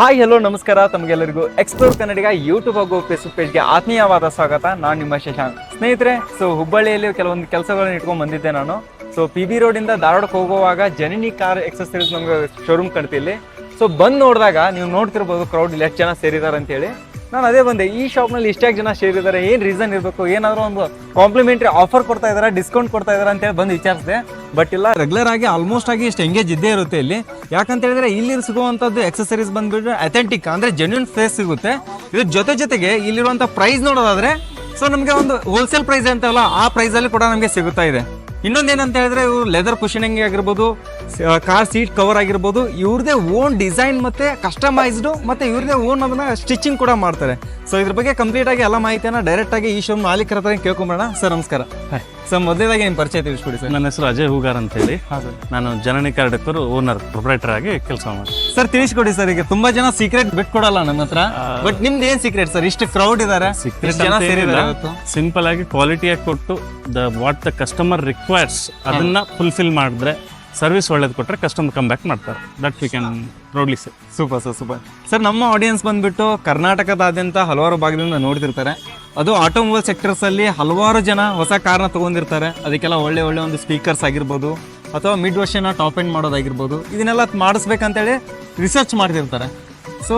Hi, hello, ನಮಸ್ಕಾರ ತಮಗೆಲ್ಲರಿಗೂ explore Kannadiga YouTube ಹಾಗೂ ಫೇಸ್ಬುಕ್ ಪೇಜ್ಗೆ ಆತ್ಮೀಯವಾದ ಸ್ವಾಗತ. ನಾನು ನಿಮ್ಮ ಶಶಾಂಕ್. ಸ್ನೇಹಿತರೆ ಸೊ ಹುಬ್ಬಳ್ಳಿಯಲ್ಲಿ ಕೆಲವೊಂದು ಕೆಲಸಗಳನ್ನು ಇಟ್ಕೊಂಡು ಬಂದಿದ್ದೆ ನಾನು. ಸೊ ಪಿ ಬಿ ರೋಡಿಂದ ಧಾರವಾಡಕ್ಕೆ ಹೋಗುವಾಗ ಜನನಿ ಕಾರ್ ಎಕ್ಸಸರೀಸ್ ನಮ್ಗೆ ಶೋರೂಮ್ ಕಾಣ್ತಿಲ್ಲಿ. ಸೊ ಬಂದು ನೋಡಿದಾಗ ನೀವು ನೋಡ್ತಿರ್ಬೋದು ಕ್ರೌಡ್ ಇಲ್ಲಿ ಎಷ್ಟು ಜನ ಸೇರಿದ್ದಾರೆ ಅಂತೇಳಿ ನಾನು ಅದೇ ಬಂದೆ, ಈ ಶಾಪ್ನಲ್ಲಿ ಇಷ್ಟಾಗಿ ಜನ ಸೇರಿದ್ದಾರೆ ಏನು ರೀಸನ್ ಇರಬೇಕು, ಏನಾದರೂ ಒಂದು ಕಾಂಪ್ಲಿಮೆಂಟ್ರಿ ಆಫರ್ ಕೊಡ್ತಾ ಇದಾರೆ ಡಿಸ್ಕೌಂಟ್ ಕೊಡ್ತಾ ಇದಾರೆ ಅಂತೇಳಿ ಬಂದು ವಿಚಾರಿಸಿದೆ. ಬಟ್ ಇಲ್ಲ ರೆಗ್ಯುಲರ್ ಆಗಿ ಆಲ್ಮೋಸ್ಟ್ ಆಗಿ ಇಷ್ಟು ಎಂಗೇಜ್ ಇದ್ದೇ ಇರುತ್ತೆ ಇಲ್ಲಿ. ಯಾಕಂತ ಹೇಳಿದ್ರೆ ಇಲ್ಲಿ ಸಿಗುವಂಥದ್ದು ಎಕ್ಸಸರೀಸ್ ಬಂದ್ಬಿಟ್ಟು ಅಥೆಂಟಿಕ್ ಅಂದರೆ ಜೆನ್ಯೂನ್ ಫೇಸ್ ಸಿಗುತ್ತೆ. ಇದ್ರ ಜೊತೆ ಜೊತೆಗೆ ಇಲ್ಲಿರುವಂಥ ಪ್ರೈಸ್ ನೋಡೋದಾದ್ರೆ ಸೊ ನಮಗೆ ಒಂದು ಹೋಲ್ಸೇಲ್ ಪ್ರೈಸ್ ಅಂತಲ್ಲ ಆ ಪ್ರೈಸಲ್ಲಿ ಕೂಡ ನಮಗೆ ಸಿಗುತ್ತಾ ಇದೆ. ಇನ್ನೊಂದೇನಂತ ಹೇಳಿದ್ರೆ ಇವರು ಲೆದರ್ ಕುಷನಿಂಗ್ ಆಗಿರ್ಬೋದು ಕಾರ್ ಸೀಟ್ ಕವರ್ ಆಗಿರ್ಬೋದು ಇವ್ರದೇ ಓನ್ ಡಿಸೈನ್ ಮತ್ತೆ ಕಸ್ಟಮೈಸ್ಡು ಮತ್ತೆ ಇವ್ರದೇ ಓನ್ ಅದನ್ನು ಸ್ಟಿಚಿಂಗ್ ಕೂಡ ಮಾಡ್ತಾರೆ. ಸೊ ಇದ್ರ ಬಗ್ಗೆ ಕಂಪ್ಲೀಟಾಗಿ ಎಲ್ಲ ಮಾಹಿತಿಯನ್ನ ಡೈರೆಕ್ಟಾಗಿ ಈ ಶೋ ಮಾಲೀಕರ ಹತ್ರ ಕೇಳ್ಕೊಂಬೋಣ ಸರ್ ನಮಸ್ಕಾರ. ಸರ್ ಮೊದಲೇದಾಗಿ ಏನು ಪರಿಚಯ ತಿಳಿಸ್ಕೊಡಿ ಸರ್ ನನ್ನ ಹೆಸರು ಅಜಯ್ ಹೂಗಾರ್ ಅಂತ ಹೇಳಿ ಹಾಂ ಸರ್ ನಾನು ಜನನಿ ಕಾರ್ಡಕ್ಕರು ಓನರ್ ಪ್ರೊಪ್ರೈಟರ್ ಆಗಿ ಕೆಲಸ ಮಾಡಿ ಸರ್ ತಿಳಿಸ್ಕೊಡಿ ಸರ್ ಈಗ ತುಂಬಾ ಜನ ಸೀಕ್ರೆಟ್ ಬಿಟ್ಕೊಡಲ್ಲ ನನ್ನ ಹತ್ರ. ಬಟ್ ನಿಮ್ದು ಏನು ಸೀಕ್ರೆಟ್ ಸರ್ ಇಷ್ಟು ಕ್ರೌಡ್ ಇದ್ದಾರೆ ಇಷ್ಟು ಜನ ಸೇರಿದ್ದಾರೆ ಸಿಂಪಲ್ ಆಗಿ ಕ್ವಾಲಿಟಿಯಾಗಿ ಕೊಟ್ಟು the what the customer requires ಅದನ್ನ ಫುಲ್ಫಿಲ್ ಮಾಡಿದ್ರೆ ಸರ್ವಿಸ್ ಒಳ್ಳೇದು ಕೊಟ್ಟರೆ ಕಸ್ಟಮರ್ ಕಮ್ ಬ್ಯಾಕ್ ಮಾಡ್ತಾರೆ. ದಟ್ ವಿ ಕ್ಯಾನ್ ನೋಡ್ಲಿ sir super sir super sir ನಮ್ಮ ಆಡಿಯನ್ಸ್ ಬಂದ್ಬಿಟ್ಟು ಕರ್ನಾಟಕದಾದ್ಯಂತ ಹಲವಾರು ಭಾಗದಿಂದ ನೋಡ್ತಿರ್ತಾರೆ. ಅದು ಆಟೋಮೊಬೈಲ್ ಸೆಕ್ಟರ್ಸಲ್ಲಿ ಹಲವಾರು ಜನ ಹೊಸ ಕಾರನ್ನ ತಗೊಂಡಿರ್ತಾರೆ. ಅದಕ್ಕೆಲ್ಲ ಒಳ್ಳೆ ಒಳ್ಳೆ ಒಂದು ಸ್ಪೀಕರ್ಸ್ ಆಗಿರ್ಬೋದು, ಅಥವಾ ಮಿಡ್ ವರ್ಷನ ಟಾಪ್ ಎಂಡ್ ಮಾಡೋದಾಗಿರ್ಬೋದು. ಇದನ್ನೆಲ್ಲ ಮಾಡಿಸ್ಬೇಕಂತೇಳಿ ರಿಸರ್ಚ್ ಮಾಡ್ತಿರ್ತಾರೆ. ಸೊ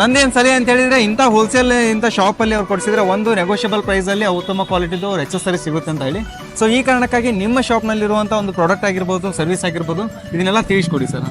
ನಂದೇನು ಸಲಹೆ ಅಂತ ಹೇಳಿದ್ರೆ ಇಂಥ ಹೋಲ್ಸೇಲ್ ಇಂಥ ಶಾಪಲ್ಲಿ ಅವ್ರು ಕೊಡಿಸಿದ್ರೆ ಒಂದು ನೆಗೋಷಿಯಬಲ್ ಪ್ರೈಸಲ್ಲಿ ಉತ್ತಮ ಕ್ವಾಲಿಟಿದು ಅವ್ರು ಎಕ್ಸಸರಿ ಸಿಗುತ್ತೆ ಅಂತ ಹೇಳಿ ಸೊ ಈ ಕಾರಣಕ್ಕಾಗಿ ನಿಮ್ಮ ಶಾಪ್ನಲ್ಲಿರುವಂಥ ಒಂದು ಪ್ರಾಡಕ್ಟ್ ಆಗಿರ್ಬೋದು ಸರ್ವಿಸ್ ಆಗಿರ್ಬೋದು ಇದನ್ನೆಲ್ಲ ತಿಳಿಸ್ಕೊಡಿ ಸರ್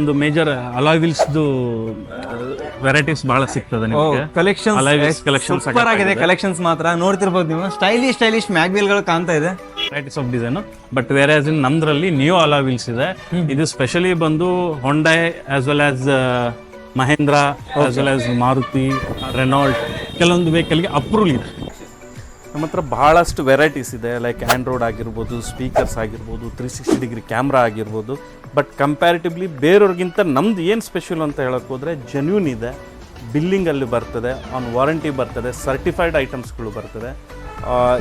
ಒಂದು ಮೇಜರ್ ಅಲಾವಿಲ್ಸ್ದು ವೆರೈಟೀಸ್ ಬಹಳ ಸಿಗ್ತದೆ ನಿಮಗೆ. ಕಲೆಕ್ಷನ್ ಅಲಾಯ್ ಕಲೆಕ್ಷನ್ ಸೂಪರ್ ಆಗಿದೆ ಕಲೆಕ್ಷನ್ಸ್ ಮಾತ್ರ. ನೋಡ್ತಿರ್ಬೋದು ನೀವು. ಸ್ಟೈಲಿಶ್ ಸ್ಟೈಲಿಶ್ ಮ್ಯಾಗ್ವೀಲ್ಗಳು ಕಾಣ್ತಾ ಇದೆ. Varieties of design but where as in ನಮ್ದ್ರಲ್ಲಿ new alloy wheels ಇದೆ. ಇದು ಸ್ಪೆಷಲಿ ಬಂದು Hyundai as well as Mahindra as well as Maruti Renault ಕೆಲವೊಂದು ವೆಹಿಕಲ್ಗೆ ಅಪ್ರೂವಲ್ ಇದೆ. ನಮ್ಮ ಹತ್ರ ಬಹಳಷ್ಟು ವೆರೈಟೀಸ್ ಇದೆ ಲೈಕ್ ಆ್ಯಂಡ್ರಾಯ್ಡ್ ಆಗಿರ್ಬೋದು ಸ್ಪೀಕರ್ಸ್ ಆಗಿರ್ಬೋದು ತ್ರೀ ಸಿಕ್ಸ್ಟಿ ಡಿಗ್ರಿ ಕ್ಯಾಮ್ರಾ ಆಗಿರ್ಬೋದು. ಬಟ್ ಕಂಪ್ಯಾರಿಟಿವ್ಲಿ ಬೇರೆಯವ್ರಿಗಿಂತ ನಮ್ದು ಏನು ಸ್ಪೆಷಲ್ ಅಂತ ಹೇಳೋಕ್ಕೆ ಹೋದರೆ ಜೆನ್ಯೂನ್ ಇದೆ. ಬಿಲ್ಲಿಂಗಲ್ಲಿ ಬರ್ತದೆ ಆನ್ ವಾರಂಟಿ ಬರ್ತದೆ ಸರ್ಟಿಫೈಡ್ ಐಟಮ್ಸ್ಗಳು ಬರ್ತದೆ.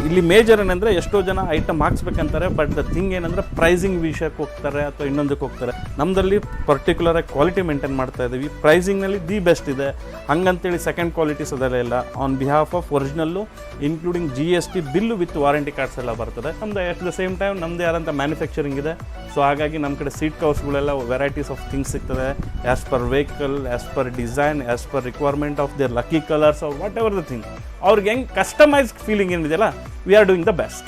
ಇಲ್ಲಿ ಮೇಜರ್ ಏನಂದರೆ ಎಷ್ಟೋ ಜನ ಐಟಮ್ ಹಾಕ್ಸ್ಬೇಕಂತಾರೆ ಬಟ್ ದ ಥಿಂಗ್ ಏನಂದರೆ ಪ್ರೈಸಿಂಗ್ ವಿಷಯಕ್ಕೆ ಹೋಗ್ತಾರೆ ಅಥವಾ ಇನ್ನೊಂದಕ್ಕೆ ಹೋಗ್ತಾರೆ. ನಮ್ಮದಲ್ಲಿ ಪರ್ಟಿಕ್ಯುಲರಾಗಿ ಕ್ವಾಲಿಟಿ ಮೇಂಟೈನ್ ಮಾಡ್ತಾ ಇದ್ದೀವಿ. ಪ್ರೈಸಿಂಗ್ನಲ್ಲಿ ದಿ ಬೆಸ್ಟ್ ಇದೆ. ಹಂಗಂತೇಳಿ ಸೆಕೆಂಡ್ ಕ್ವಾಲಿಟೀಸ್ ಅದೆಲ್ಲ ಇಲ್ಲ. On behalf of original including G S T bill with warranty cards ಎಲ್ಲ ಬರ್ತದೆ. ನಮ್ದು ಎಟ್ ದ ಸೇಮ್ ಟೈಮ್ ನಮ್ಮದೇ ಆದಂಥ ಮ್ಯಾನುಫ್ಯಾಕ್ಚರಿಂಗ್ ಇದೆ. ಸೊ ಹಾಗಾಗಿ ನಮ್ಮ ಕಡೆ ಸೀಟ್ ಕವರ್ಸ್ಗಳೆಲ್ಲ ವೆರೈಟೀಸ್ ಆಫ್ ಥಿಂಗ್ಸ್ ಸಿಗ್ತದೆ. As per vehicle as per design as per requirement of their lucky colours whatever the thing ಅವ್ರಿಗೆ ಹೆಂಗೆ ಕಸ್ಟಮೈಸ್ಡ್ ಫೀಲಿಂಗ್ ಏನಿದೆಯಲ್ಲ we are doing the best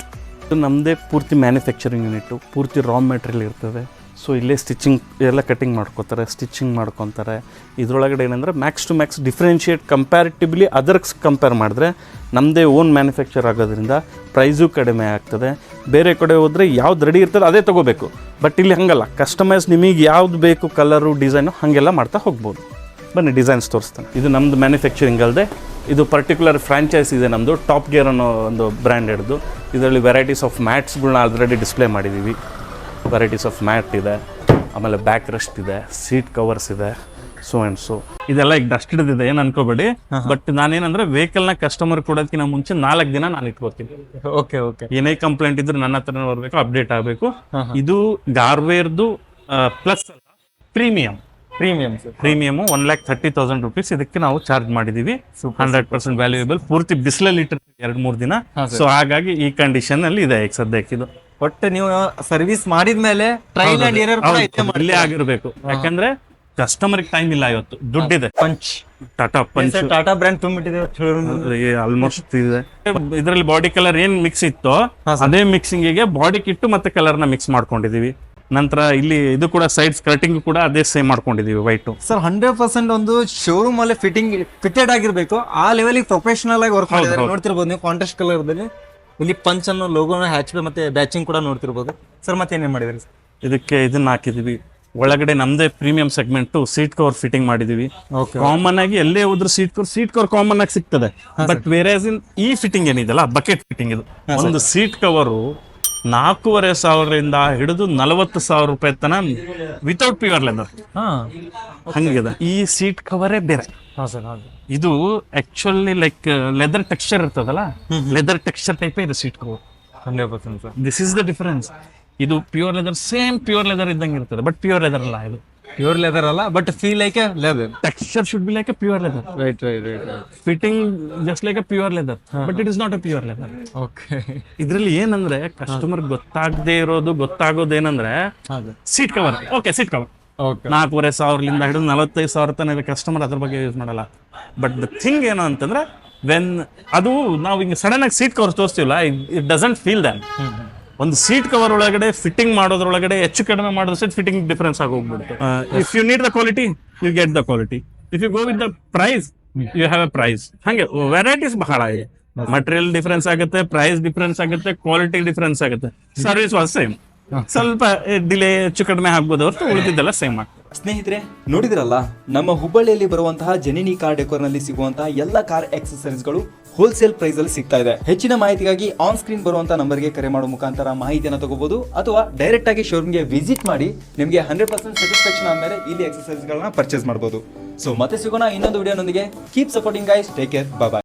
ನಮ್ಮದೇ ಪೂರ್ತಿ ಮ್ಯಾನುಫ್ಯಾಕ್ಚರಿಂಗ್ ಯೂನಿಟ್ಟು ಪೂರ್ತಿ ರಾ ಮೆಟೀರಿಯಲ್ ಇರ್ತದೆ. So ಇಲ್ಲೇ stitching ಎಲ್ಲ ಕಟಿಂಗ್ ಮಾಡ್ಕೋತಾರೆ ಸ್ಟಿಚಿಂಗ್ ಮಾಡ್ಕೊತಾರೆ. ಇದರೊಳಗಡೆ ಏನಂದರೆ max to max differentiate comparatively others compare ಮಾಡಿದ್ರೆ ನಮ್ಮದೇ ಓನ್ ಮ್ಯಾನುಫ್ಯಾಕ್ಚರ್ ಆಗೋದ್ರಿಂದ ಪ್ರೈಸು ಕಡಿಮೆ ಆಗ್ತದೆ. ಬೇರೆ ಕಡೆ ಹೋದರೆ ಯಾವ್ದು ರೆಡಿ ಇರ್ತದೆ ಅದೇ ತೊಗೋಬೇಕು. ಬಟ್ ಇಲ್ಲಿ ಹಾಗಲ್ಲ. ಕಸ್ಟಮೈಸ್ ನಿಮಗೆ ಯಾವ್ದು ಬೇಕು ಕಲರು ಡಿಸೈನು ಹಾಗೆಲ್ಲ ಮಾಡ್ತಾ ಹೋಗ್ಬೋದು. ಬನ್ನಿ ಡಿಸೈನ್ಸ್ ತೋರಿಸ್ತಾನೆ. ಇದು ನಮ್ಮದು ಮ್ಯಾನುಫ್ಯಾಕ್ಚರಿಂಗ್ ಅಲ್ಲದೆ ಇದು ಪರ್ಟಿಕ್ಯುಲರ್ ಫ್ರಾಂಚೈಸ್ ಇದೆ ನಮ್ಮದು ಟಾಪ್ ಗೇರ್ ಅನ್ನೋ ಒಂದು ಬ್ರ್ಯಾಂಡೆಡ್ದು ಇದರಲ್ಲಿ ವೆರೈಟೀಸ್ ಆಫ್ ಮ್ಯಾಟ್ಸ್ಗಳನ್ನ ಆಲ್ರೆಡಿ ಡಿಸ್ಪ್ಲೇ ಮಾಡಿದ್ದೀವಿ ವೆರೈಟೀಸ್ ಆಫ್ ಮ್ಯಾಟ್ ಇದೆ. ಆಮೇಲೆ ಬ್ಯಾಕ್ ರೆಸ್ಟ್ ಇದೆ. ಸೀಟ್ ಕವರ್ಸ್ ಇದೆ. ಸೊ ಆ್ಯಂಡ್ ಸೊ ಇದೆಲ್ಲ ಈಗ ಡಸ್ಟ್ ಹಿಡಿದಿದೆ. ಏನು ಅನ್ಕೋಬೇಡಿ. ಬಟ್ ನಾನೇನಂದ್ರೆ ವೆಹಿಕಲ್ನ ಕಸ್ಟಮರ್ ಕೊಡೋದಕ್ಕಿಂತ ಮುಂಚೆ ನಾಲ್ಕು ದಿನ ನಾನು ಇಟ್ಕೋತೀನಿ. Okay okay. ಏನೇ ಕಂಪ್ಲೇಂಟ್ ಇದ್ರೆ ನನ್ನ ಹತ್ರ ಬರಬೇಕು ಅಪ್ಡೇಟ್ ಆಗಬೇಕು. ಇದು ಗಾರ್ವೇರ್ದು plus premium premium premium one lakh thirty thousand rupees ಇದಕ್ಕೆ ನಾವು ಚಾರ್ಜ್ ಮಾಡಿದೀವಿ. ಹಂಡ್ರೆಡ್ ಪರ್ಸೆಂಟ್ ವ್ಯಾಲ್ಯೂಯಬಲ್ ಪೂರ್ತಿ ಬಿಸಿಲಲ್ಲಿ ಇಟ್ಟಿರ್ತೀವಿ ಎರಡು ಮೂರು ದಿನ. ಸೊ ಹಾಗಾಗಿ ಈ ಕಂಡೀಷನ್ ಅಲ್ಲಿ ಇದೆ ಈಗ ಸದ್ಯಕ್ಕೆ ಇದು. ಒಟ್ಟು ನೀವು ಸರ್ವಿಸ್ ಮಾಡಿದ್ಮೇಲೆ ಟ್ರೈಲ್ ಅಂಡ್ ಎರರ್ ಕೂಡ ಇದ್ದೇ ಮಾಡಿ ಇಲ್ಲೇ ಆಗಿರ್ಬೇಕು. ಯಾಕಂದ್ರೆ ಕಸ್ಟಮರ್ ಟೈಮ್ ಇಲ್ಲ ಇವತ್ತು. ದುಡ್ಡಿದೆ. Punch Tata punch Tata brand ತುಂಬಿಟ್ಟಿದೆ almost ಇದೆ. ಇದರಲ್ಲಿ ಬಾಡಿ ಕಲರ್ ಏನ್ ಮಿಕ್ಸ್ ಇತ್ತೋ ಅದೇ ಮಿಕ್ಸಿಂಗ್ಗೆ ಬಾಡಿ ಕಿಟ್ಟು ಮತ್ತೆ ಕಲರ್ನ ಮಿಕ್ಸ್ ಮಾಡ್ಕೊಂಡಿದೀವಿ. ನಂತರ ಇಲ್ಲಿ ಇದು ಕೂಡ ಸೈಡ್ ಸ್ಕರ್ಟಿಂಗ್ ಕೂಡ ಅದೇ ಸೇಮ್ ಮಾಡ್ಕೊಂಡಿದೀವಿ ವೈಟ್ ಸರ್ ಹಂಡ್ರೆಡ್ ಪರ್ಸೆಂಟ್ ಒಂದು ಶೋರೂಮ್ ಅಲ್ಲಿ ಫಿಟ್ಟಿಂಗ್ ಫಿಟೆಡ್ ಆಗಿರ್ಬೇಕು. ಆ ಲೆವೆಲ್ ಪ್ರೊಫೆಷನಲ್ ಆಗಿ ವರ್ಕ್ ಮಾಡಿದ್ದಾರೆ. ನೋಡ್ತಿರ್ಬೋದು ನೀವು ಕಾಂಟ್ರಾಸ್ಟ್ ಕಲರ್ ಇಲ್ಲಿ ಪಂಚ್ ಅನ್ನೋ ಲೋಗೋನ ಹ್ಯಾಚ್ ಮತ್ತೆ ಬ್ಯಾಚಿಂಗ್ ಕೂಡ ನೋಡ್ತಿರ್ಬೋದು. ಸರ್ ಮತ್ತೆ ಏನೇನು ಮಾಡಿದ್ರಿ ಇದಕ್ಕೆ ಇದನ್ನ ಹಾಕಿದೀವಿ. ಒಳಗಡೆ ನಮ್ದೇ premium segment seat cover fitting ಮಾಡಿದೀವಿ. ಕಾಮನ್ ಆಗಿ ಎಲ್ಲೇ ಹೋದ್ರು seat cover seat cover common ಆಗಿ ಸಿಗ್ತದೆ. ಬಟ್ ಬೇರೆ ಇನ್ ಈ ಫಿಟ್ಟಿಂಗ್ ಏನಿದೆಲ್ಲ ಬಕೆಟ್ ಫಿಟ್ಟಿಂಗ್ ಇದು. ಒಂದು ಸೀಟ್ ಕವರು ನಾಲ್ಕೂವರೆ ಸಾವಿರದಿಂದ ಹಿಡಿದು ನಲವತ್ತು ಸಾವಿರ ರೂಪಾಯಿ ತನ ವಿತೌಟ್ ಪ್ಯೂರ್ ಲೆದರ್ ಹಾ. ಹಂಗಿದೆ. ಈ ಸೀಟ್ ಕವರೇ ಬೇರೆ. ಇದು ಆಕ್ಚುಲಿ ಲೈಕ್ ಲೆದರ್ ಟೆಕ್ಸ್ಚರ್ ಇರ್ತದಲ್ಲ? ಲೆದರ್ ಟೆಕ್ಸ್ಚರ್ ಟೈಪ್ ಇದೆ seat cover hundred percent sir. This is the difference ಇದು pure leather same pure leather ಇದ್ದಂಗೆ ಇರ್ತದೆ ಬಟ್ ಪ್ಯೂರ್ ಲೆದರ್ ಅಲ್ಲ ಇದು. ಪ್ಯೂರ್ ಲೆದರ್ ಅಲ್ಲ but feel like a leather texture should be like a pure leather right right right fitting just like a pure leather but it is not a pure leather okay ಇದ್ರಲ್ಲಿ ಏನಂದ್ರೆ customer ಗೊತ್ತಾಗದೆ ಇರೋದು ಗೊತ್ತಾಗೋದು ಏನಂದ್ರೆ seat cover okay seat cover okay ನಾಲ್ಕೂವರೆ ಸಾವಿರದಿಂದ ಹಿಡಿದು ನಲವತ್ತೈದು ಸಾವಿರ ತನಕ ಕಸ್ಟಮರ್ ಅದ್ರ ಬಗ್ಗೆ ಯೂಸ್ ಮಾಡಲ್ಲ. ಬಟ್ ದ ಥಿಂಗ್ ಏನು ಅಂತಂದ್ರೆ ವೆನ್ ಅದು ನಾವು ಹಿಂಗೆ ಸಡನ್ ಆಗಿ ಸೀಟ್ ಕವರ್ ತೋರಿಸ್ತೀವಲ್ಲ ಇಟ್ ಡಸಂಟ್ ಫೀಲ್ ದನ್ ಒಂದು ಸೀಟ್ ಕವರ್ ಒಳಗಡೆ ಫಿಟ್ಟಿಂಗ್ ಮಾಡೋದ್ರೊಳಗಡೆ ಹೆಚ್ಚು ಕಡಿಮೆ ಮಾಡಿದ್ರೆ ಫಿಟ್ಟಿಂಗ್ ಡಿಫರೆನ್ಸ್ ಆಗಿ ಹೋಗ್ಬಿಡುತ್ತೆ if you need the quality you get the quality if you go with the price you have a price ಹಂಗೆ ವೆರೈಟೀಸ್ ಬಹಳ ಇದೆ. ಮಟೀರಿಯಲ್ ಡಿಫರೆನ್ಸ್ ಆಗುತ್ತೆ ಪ್ರೈಸ್ ಡಿಫರೆನ್ಸ್ ಆಗುತ್ತೆ ಕ್ವಾಲಿಟಿ ಡಿಫರೆನ್ಸ್ ಆಗುತ್ತೆ. ಸರ್ವಿಸ್ ವಾಸ್ ಸೇಮ್ ಸ್ವಲ್ಪ delay ಹೆಚ್ಚು ಕಡಿಮೆ ಆಗ್ಬೋದು ಹೊರತು ಉಳಿದಿದ್ದೆಲ್ಲ ಸೇಮ್ ಆಗ್ತದೆ. ಸ್ನೇಹಿತರೆ, ನೋಡಿದ್ರಲ್ಲ, ನಮ್ಮ ಹುಬ್ಬಳ್ಳಿಯಲ್ಲಿ ಬರುವಂತಹ ಜನಿನಿ ಕಾರ್ ಡೆಕೋರ್ನಲ್ಲಿ ಸಿಗುವಂತಹ ಎಲ್ಲ ಕಾರ್ ಎಕ್ಸೆಸರೀಸ್ಗಳು ಹೋಲ್ಸೇಲ್ ಪ್ರೈಸ್ ಅಲ್ಲಿ ಸಿಗ್ತಾ ಇದೆ. ಹೆಚ್ಚಿನ ಮಾಹಿತಿಗಾಗಿ ಆನ್ ಸ್ಕ್ರೀನ್ ಬರುವಂತಹ ನಂಬರ್ಗೆ ಕರೆ ಮಾಡುವ ಮುಖಾಂತರ ಮಾಹಿತಿಯನ್ನು ತಗೋಬಹುದು, ಅಥವಾ ಡೈರೆಕ್ಟ್ ಆಗಿ ಶೋರೂಮ್ಗೆ ವಿಸಿಟ್ ಮಾಡಿ ನಿಮಗೆ ಹಂಡ್ರೆಡ್ ಪರ್ಸೆಂಟ್ ಸ್ಯಾಟಿಸ್ಫ್ಯಾಕ್ಷನ್ ಆದ್ಮೇಲೆ ಇಲ್ಲಿ ಎಕ್ಸೆಸರೀಸ್ಗಳನ್ನ ಪರ್ಚೇಸ್ ಮಾಡಬಹುದು ಸೊ ಮತ್ತೆ ಸಿಗೋಣ ಇನ್ನೊಂದು ವಿಡಿಯೋನೊಂದಿಗೆ keep supporting guys take care bye